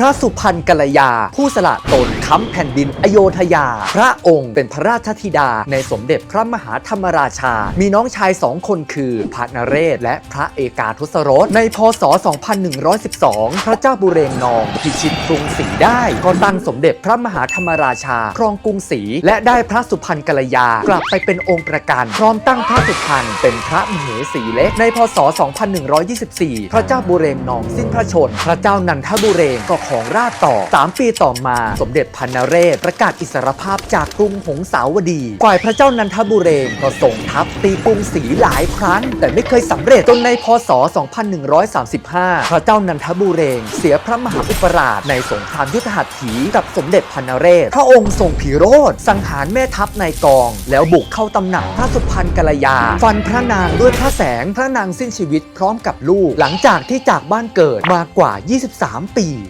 พระสุพรรณกัลยา ผู้สละตนค้ำแผ่นดินอโยธยา พระองค์เป็นพระราชธิดา ในสมเด็จพระมหาธรรมราชา มีน้องชายสองคนคือพระนเรศ และพระเอกาทศรสในพศ 2112 พระเจ้าบุเรงนอง พิชิตกรุงศรีได้ก็ตั้งสมเด็จพระมหาธรรมราชา ครองกรุงศรีและได้พระสุพรรณกัลยา กลับไปเป็นองค์ประกันพร้อมตั้งพระสุพรรณเป็นพระมเหสีเล็กในพศ 2124 พระเจ้าบุเรงนองสิ้นพระชน พระเจ้านันทบุเรงก็ของราชต่อ 3 ปีต่อมา สมเด็จพันนเรศ ประกาศอิสรภาพจากกรุงหงสาวดี ฝ่ายพระเจ้านันทบุเรงก็ส่งทัพตีกรุงศรีหลายครั้ง แต่ไม่เคยสำเร็จจนในพศ 2135 พระเจ้านันทบุเรงเสียพระมหาอุปราชในสงครามยุทธหัตถีกับสมเด็จพันนเรศ พระองค์ทรงพิโรธสังหารแม่ทัพในกอง แล้วบุกเข้าตำหนักพระสุพรรณกัลยา ฟันพระนางด้วยพระแสงพระนางสิ้นชีวิตพร้อมกับลูก หลังจากที่จากบ้านเกิดมากว่า 23 ปี